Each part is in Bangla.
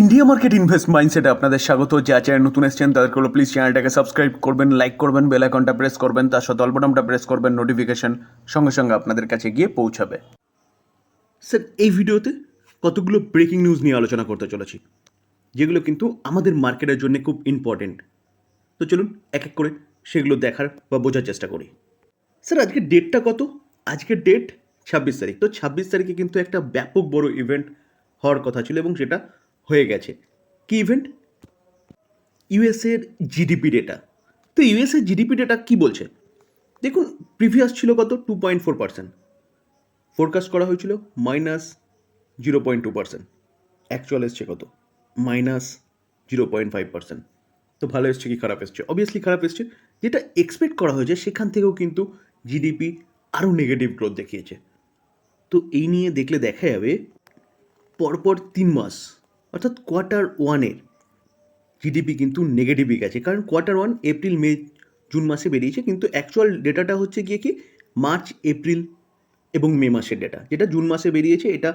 ইন্ডিয়া মার্কেট ইনভেস্ট মাইন্ডসেটে আপনাদের স্বাগত। যা চ্যানেল নতুন এসছেন, তাদেরকে হলো প্লিজ চ্যানেলটাকে সাবস্ক্রাইব করবেন লাইক করবেন বেল আইকনটা প্রেস করবেন, তার সাথে অল্পটামটা প্রেস করবেন নোটিফিকেশন সঙ্গে সঙ্গে আপনাদের কাছে গিয়ে পৌঁছাবে। স্যার এই ভিডিওতে কতগুলো ব্রেকিং নিউজ নিয়ে আলোচনা করতে চলেছি, যেগুলো কিন্তু আমাদের মার্কেটের জন্য খুব ইম্পর্টেন্ট তো চলুন, এক এক করে সেগুলো দেখার বা বোঝার চেষ্টা করি। স্যার আজকের ডেটটা কত? আজকের ডেট ছাব্বিশ তারিখ। তো ছাব্বিশ তারিখে কিন্তু একটা ব্যাপক বড় ইভেন্ট হওয়ার কথা ছিল এবং সেটা হয়ে গেছে। কি ইভেন্ট ইউএসএর জিডিপি ডেটা তো ইউএসএর জিডিপি ডেটা কি বলছে? দেখুন প্রিভিয়াস ছিল কত? Two point four percent forecast করা হয়েছিল minus zero point two percent actual এসছে কত? Minus zero point five percent তো ভালো এসছে কি খারাপ এসছে? অবভিয়াসলি খারাপ এসছে। যেটা এক্সপেক্ট করা হয়েছে, সেখান থেকেও কিন্তু জিডিপি আরও নেগেটিভ গ্রোথ দেখিয়েছে। তো এই নিয়ে দেখলে দেখা যাবে পরপর তিন মাস অর্থাৎ কোয়ার্টার ওয়ানের জিডিপি কিন্তু নেগেটিভই গেছে। কারণ quarter one April May June মাসে বেরিয়েছে, কিন্তু অ্যাকচুয়াল ডেটাটা হচ্ছে গিয়ে কি? মার্চ এপ্রিল এবং মে মাসের ডেটা যেটা জুন মাসে বেরিয়েছে, এটা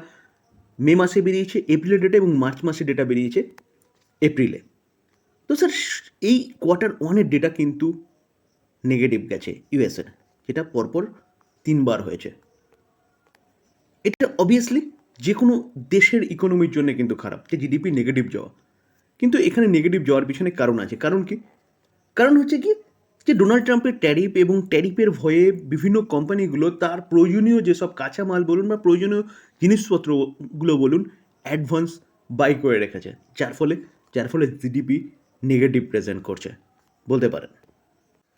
মে মাসে বেরিয়েছে এপ্রিলের ডেটা এবং মার্চ মাসের ডেটা বেরিয়েছে এপ্রিলে তো স্যার এই কোয়ার্টার ওয়ানের ডেটা কিন্তু নেগেটিভ গেছে ইউএসএর যেটা পরপর তিনবার হয়েছে। এটা অবভিয়াসলি যে কোনো দেশের ইকোনমির জন্য কিন্তু খারাপ। যে জিডিপি নেগেটিভ যাওয়া। কিন্তু এখানে নেগেটিভ যাওয়ার পিছনে কারণ আছে। কারণ কি? কারণ হচ্ছে কি? যে ডোনাল্ড ট্রাম্পের ট্যারিফ এবং ট্যারিফের ভয়ে বিভিন্ন কোম্পানিগুলো তার প্রয়োজনীয় যেসব কাঁচামাল বলুন বা প্রয়োজনীয় জিনিসপত্রগুলো বলুন অ্যাডভান্স বাই করে রেখেছে। যার ফলে যার ফলে জিডিপি নেগেটিভ প্রেজেন্ট করছে। বলতে পারেন।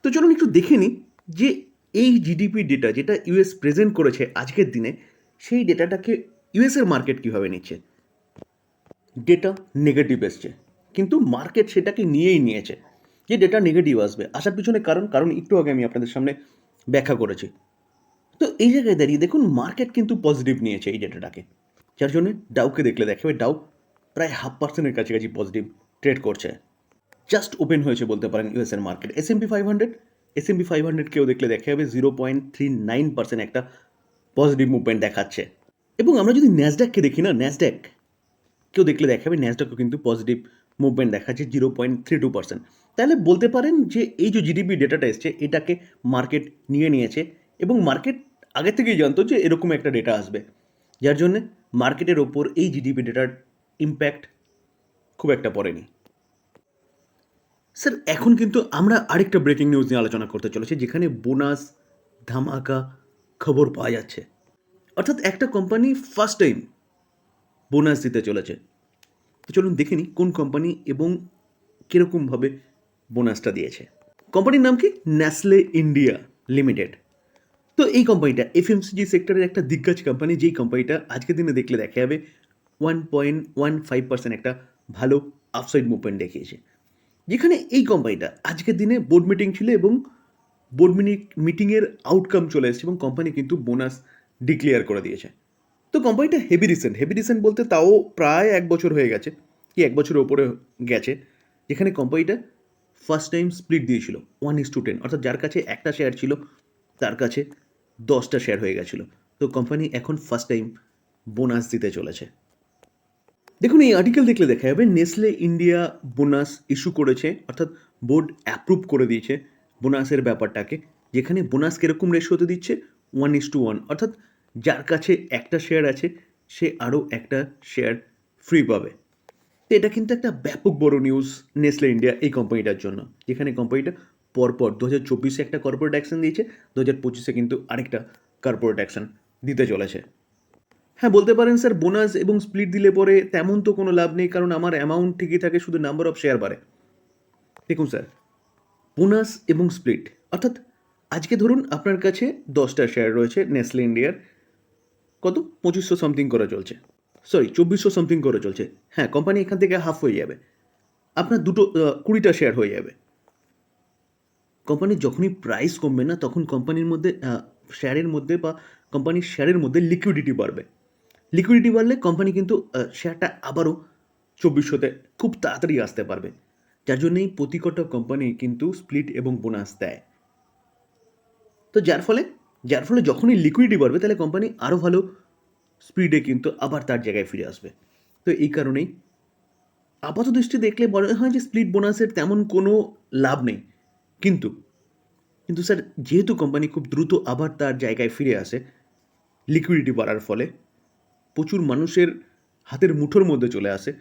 তো চলুন একটু দেখে নিই যে এই জিডিপি ডেটা যেটা ইউএস প্রেজেন্ট করেছে আজকের দিনে, সেই ডেটাটাকে ইউএসের মার্কেট কীভাবে নিচ্ছে? ডেটা নেগেটিভ এসছে। কিন্তু মার্কেট সেটাকে নিয়েই নিয়েছে যে ডেটা নেগেটিভ আসবে। আসার পিছনে কারণ কারণ একটু আগে আমি আপনাদের সামনে ব্যাখ্যা করেছি। তো এই জায়গায় দাঁড়িয়ে দেখুন মার্কেট কিন্তু পজিটিভ নিয়েছে এই ডেটাটাকে যার জন্য ডাউকে দেখলে দেখাবে ডাউ প্রায় হাফ পার্সেন্টের কাছাকাছি পজিটিভ ট্রেড করছে। জাস্ট ওপেন হয়েছে বলতে পারেন ইউএসএর market S P five hundred S P five hundred কেউ দেখলে দেখা যাবে zero point three nine percent একটা পজিটিভ মুভমেন্ট দেখাচ্ছে। এবং আমরা যদি ন্যাসড্যাককে দেখি না ন্যাসড্যাক কেউ দেখলে দেখাবে ন্যাসড্যাকও কিন্তু পজিটিভ মুভমেন্ট দেখাচ্ছে zero point three two percent তাহলে বলতে পারেন যে এই যে জিডিপি ডেটাটা এসছে, এটাকে মার্কেট নিয়ে নিয়েছে এবং মার্কেট আগে থেকেই জানতো যে এরকম একটা ডেটা আসবে। যার জন্যে মার্কেটের ওপর এই জিডিপি ডেটার ইম্প্যাক্ট খুব একটা পড়েনি। স্যার এখন কিন্তু আমরা আরেকটা ব্রেকিং নিউজ নিয়ে আলোচনা করতে চলেছি, যেখানে বোনাস, ধামাকা খবর পাওয়া যাচ্ছে। অর্থাৎ একটা কোম্পানি ফার্স্ট টাইম বোনাস দিতে চলেছে। তো চলুন দেখে নিই কোন কোম্পানি এবং কীরকমভাবে বোনাসটা দিয়েছে। কোম্পানির নাম কি? ন্যাসলে ইন্ডিয়া লিমিটেড তো এই কোম্পানিটা এফএমসিজি সেক্টরের একটা দিগ্গজ কোম্পানি যেই কোম্পানিটা আজকের দিনে দেখলে দেখা যাবে one point one five percent একটা ভালো আপসাইড মুভমেন্ট দেখিয়েছে। যেখানে এই কোম্পানিটা আজকের দিনে বোর্ড মিটিং ছিল এবং বোর্ড মিটিং মিটিংয়ের আউটকাম চলে এসেছে এবং কোম্পানি কিন্তু বোনাস ডিক্লেয়ার করে দিয়েছে। তো কোম্পানিটা হেভি রিসেন্ট হেভি রিসেন্ট বলতে তাও প্রায় এক বছর হয়ে গেছে। কি এক বছরের ওপরে গেছে। যেখানে কোম্পানিটা ফার্স্ট টাইম স্প্লিট দিয়েছিল ওয়ান ইস টু টেন অর্থাৎ যার কাছে একটা শেয়ার ছিল, তার কাছে দশটা শেয়ার হয়ে গেছিল। তো কোম্পানি এখন ফার্স্ট টাইম বোনাস দিতে চলেছে। দেখুন, এই আর্টিকেল দেখলে দেখা যাবে নেসলে ইন্ডিয়া বোনাস ইস্যু করেছে, অর্থাৎ বোর্ড অ্যাপ্রুভ করে দিয়েছে বোনাসের ব্যাপারটাকে, যেখানে বোনাস কীরকম রেশিওতে দিচ্ছে ওয়ান ইস টু ওয়ান অর্থাৎ যার কাছে একটা শেয়ার আছে, সে আরও একটা শেয়ার ফ্রি পাবে। তো এটা কিন্তু একটা ব্যাপক বড় নিউজ নেসলে ইন্ডিয়া এই কোম্পানিটার জন্য। যেখানে কোম্পানিটা পরপর দু হাজার চব্বিশে একটা কর্পোরেট অ্যাকশন দিয়েছে দু হাজার পঁচিশে কিন্তু আরেকটা কর্পোরেট অ্যাকশন দিতে চলেছে। হ্যাঁ বলতে পারেন স্যার বোনাস এবং স্প্লিট দিলে পরে তেমন তো কোনো লাভ নেই, কারণ আমার অ্যামাউন্ট ঠিকই থাকে, শুধু নাম্বার অফ শেয়ার বাড়ে। দেখুন স্যার বোনাস এবং স্প্লিট অর্থাৎ আজকে ধরুন আপনার কাছে দশটা শেয়ার রয়েছে নেসলে ইন্ডিয়ার কত? পঁচিশশো সামথিং করে চলছে। সরি চব্বিশশো সামথিং করে চলছে। হ্যাঁ কোম্পানি এখান থেকে হাফ হয়ে যাবে। আপনার দুটো কুড়িটা শেয়ার হয়ে যাবে। কোম্পানির যখনই প্রাইস কমবে না, তখন কোম্পানির মধ্যে শেয়ারের মধ্যে বা কোম্পানির শেয়ারের মধ্যে লিকুইডিটি বাড়বে। লিকুইডিটি বাড়লে কোম্পানি কিন্তু শেয়ারটা আবারও চব্বিশশোতে খুব তাড়াতাড়ি আসতে পারবে। যার জন্যই প্রতি কটা কোম্পানি কিন্তু স্প্লিট এবং বোনাস দেয়। তো যার ফলে যার ফলে যখনই লিকুইডিটি বাড়বে, তাহলে কোম্পানি আরও ভালো স্পিডে কিন্তু আবার তার জায়গায় ফিরে আসবে। তো এই কারণেই আপাত দৃষ্টি দেখলে মনে হয় যে স্প্লিট বোনাসের তেমন কোনো লাভ নেই। কিন্তু কিন্তু স্যার যেহেতু কোম্পানি খুব দ্রুত আবার তার জায়গায় ফিরে আসে লিকুইডিটি বাড়ার ফলে প্রচুর মানুষের হাতের মুঠোর মধ্যে চলে আসে।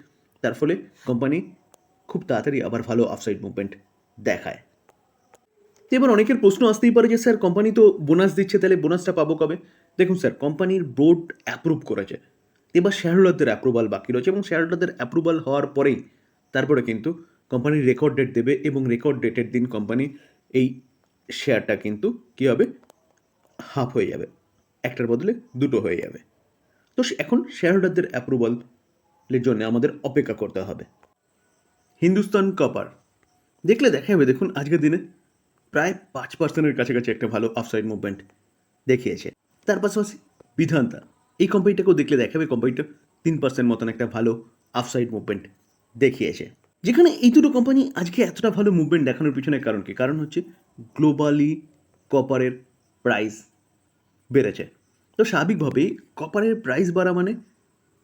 তার ফলে কোম্পানি খুব তাড়াতাড়ি আবার ভালো আফসাইড মুভমেন্ট দেখায়। তো এবার অনেকের প্রশ্ন আসতেই পারে যে, স্যার কোম্পানি তো বোনাস দিচ্ছে, তাহলে বোনাসটা পাবো কবে? দেখুন, স্যার কোম্পানির বোর্ড অ্যাপ্রুভ করেছে। এবার শেয়ার হোল্ডারদের অ্যাপ্রুভাল বাকি রয়েছে এবং শেয়ার হোল্ডারদের অ্যাপ্রুভাল হওয়ার পরেই তারপরে কিন্তু কোম্পানির রেকর্ড ডেট দেবে এবং রেকর্ড ডেটের দিন কোম্পানি এই শেয়ারটা কিন্তু কী হবে? হাফ হয়ে যাবে। একটার বদলে দুটো হয়ে যাবে। তো এখন শেয়ার হোল্ডারদের অ্যাপ্রুভালের জন্য আমাদের অপেক্ষা করতে হবে। হিন্দুস্তান কপার দেখলে দেখা যাবে দেখুন, আজকের দিনে প্রায় পাঁচ পার্সেন্টের কাছাকাছি একটা ভালো আফসাইড মুভমেন্ট দেখিয়েছে। তার পাশাপাশি বিধানতা, এই কোম্পানিটাকেও দেখলে দেখাবে কোম্পানিটা তিন পার্সেন্ট মতন একটা ভালো আফসাইড মুভমেন্ট দেখিয়েছে। যেখানে এই দুটো কোম্পানি আজকে এতটা ভালো মুভমেন্ট দেখানোর পিছনে কারণ কি? কারণ হচ্ছে গ্লোবালি কপারের প্রাইস বেড়েছে। তো স্বাভাবিকভাবেই কপারের প্রাইস বাড়া মানে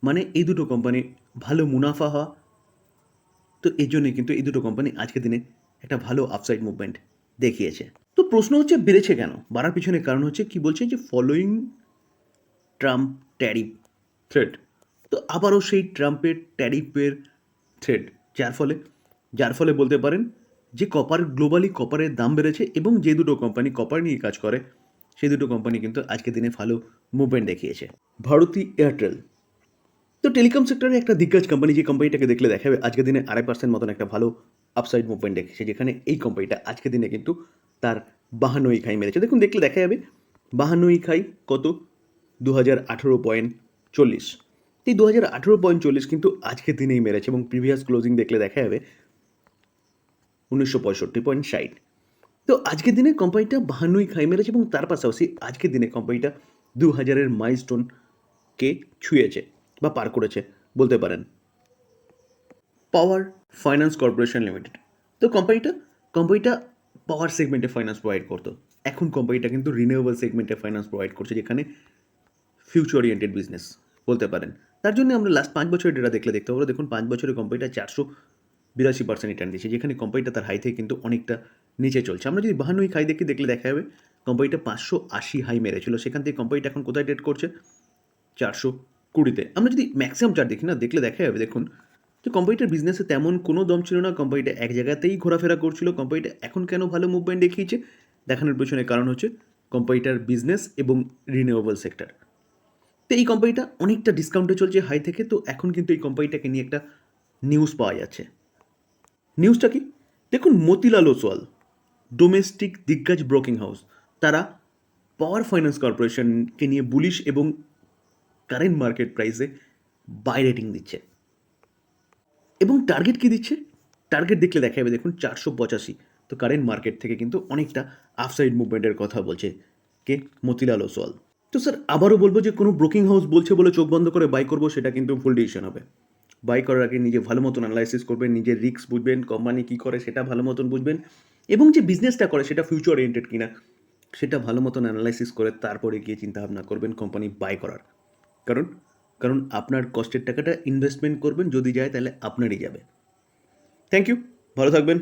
মানে এই দুটো কোম্পানি ভালো মুনাফা হওয়া। তো এই জন্যই কিন্তু এই দুটো কোম্পানি আজকের দিনে একটা ভালো আপসাইড মুভমেন্ট দেখিয়েছে। তো প্রশ্ন হচ্ছে বেড়েছে কেন? বাড়ার পিছনে কারণ হচ্ছে কি বলছে যে ফলোয়িং ট্রাম্প ট্যারিফ থ্রেড তো আবারও সেই ট্রাম্পের ট্যারিফের থ্রেড যার ফলে যার ফলে বলতে পারেন যে কপার গ্লোবালি কপারের দাম বেড়েছে এবং যে দুটো কোম্পানি কপার নিয়ে কাজ করে সেই দুটো কোম্পানি কিন্তু আজকের দিনে ভালো মুভমেন্ট দেখিয়েছে। ভারতী এয়ারটেল তো টেলিকম সেক্টরে একটা দিগ্গজ কোম্পানি যে কোম্পানিটাকে দেখলে দেখাবে আজকের দিনে আড়াই পার্সেন্ট মতন একটা ভালো আপসাইড মুভমেন্ট দেখেছে, যেখানে এই কোম্পানিটা আজকের দিনে কিন্তু তার বাহান্নই খাই মেরেছে। দেখুন, দেখলে দেখা যাবে, বাহান্নই খাই কত? দু হাজার আঠেরো পয়েন্ট চল্লিশ। এই দু হাজার আঠেরো পয়েন্ট চল্লিশ কিন্তু আজকের দিনেই মেরেছে এবং প্রিভিয়াস ক্লোজিং দেখলে দেখা যাবে উনিশশো পঁয়ষট্টি পয়েন্ট ষাট। তো আজকের দিনে কোম্পানিটা বাহান্নই খাই মেরেছে এবং তার পাশাপাশি আজকের দিনে কোম্পানিটা দু হাজারের মাইলস্টোনকে ছুঁয়েছে বা পার করেছে, বলতে পারেন। পাওয়ার ফাইন্যান্স কর্পোরেশন লিমিটেড তো কোম্পানিটা কোম্পানিটা পাওয়ার সেগমেন্টে ফাইন্যান্স প্রোভাইড করতো। এখন কোম্পানিটা কিন্তু রিনিউয়েবল সেগমেন্টে ফাইন্যান্স প্রোভাইড করছে, যেখানে ফিউচার ওরিয়েন্টেড বিজনেস বলতে পারেন। তার জন্য আমরা লাস্ট পাঁচ বছরের ডেটা দেখলে দেখতে পাবো। দেখুন, পাঁচ বছরের কোম্পানিটা চারশো বিরাশি পার্সেন্ট রিটার্ন দিয়েছে, যেখানে কোম্পানিটা তার হাই থেকে কিন্তু অনেকটা নিচে চলছে। আমরা যদি বাহান্নই হাই দেখি দেখলে দেখা যাবে কোম্পানিটা পাঁচশো আশি হাই মেরেছিল। সেখান থেকে কোম্পানিটা এখন কোথায় ডেট করছে? চারশো কুড়িতে। আমরা যদি ম্যাক্সিমাম চার্ট দেখি না, দেখলে দেখা যাবে, দেখুন যে কোম্পানিটার বিজনেসে তেমন কোনো দম ছিল না। কোম্পানিটা এক জায়গাতেই ঘোরাফেরা করছিল। কোম্পানিটা এখন কেন ভালো মুভমেন্ট দেখিয়েছে? দেখানোর পেছনে কারণ হচ্ছে কোম্পানিটার বিজনেস এবং রিনিউয়েবল সেক্টর তো এই কোম্পানিটা অনেকটা ডিসকাউন্টে চলছে হাই থেকে, তো এখন কিন্তু এই কোম্পানিটাকে নিয়ে একটা নিউজ পাওয়া যাচ্ছে। নিউজটা কি? দেখুন, মতিলাল ওসওয়াল ডোমেস্টিক দিগ্গজ ব্রোকিং হাউস তারা পাওয়ার ফাইন্যান্স কর্পোরেশনকে নিয়ে বুলিশ এবং কারেন্ট মার্কেট প্রাইসে বাই রেটিং দিচ্ছে। এবং টার্গেট কি দিচ্ছে? টার্গেট দেখলে দেখা যাবে দেখুন চারশো পঁচাশি। তো কারেন্ট মার্কেট থেকে কিন্তু অনেকটা আফসাইড মুভমেন্টের কথা বলছে কে? মতিলাল ওসওয়াল। তো স্যার আবারও বলব যে কোনো ব্রোকিং হাউস বলছে বলে চোখ বন্ধ করে বাই করব, সেটা কিন্তু ভুল ডিসিশন হবে। বাই করার আগে নিজে ভালো মতন অ্যানালাইসিস করবেন, নিজের রিস্ক বুঝবেন কোম্পানি কী করে সেটা ভালো মতন বুঝবেন এবং যে বিজনেসটা করে সেটা ফিউচার ওরিয়েন্টেড কিনা, সেটা ভালো মতন অ্যানালাইসিস করে তারপরে গিয়ে চিন্তা ভাবনা করবেন কোম্পানি বাই করার। কারণ কারণ আপনার কষ্টের টাকাটা ইনভেস্টমেন্ট করবেন, যদি যায় তাহলে আপনারই যাবে। থ্যাংক ইউ ভালো থাকবেন।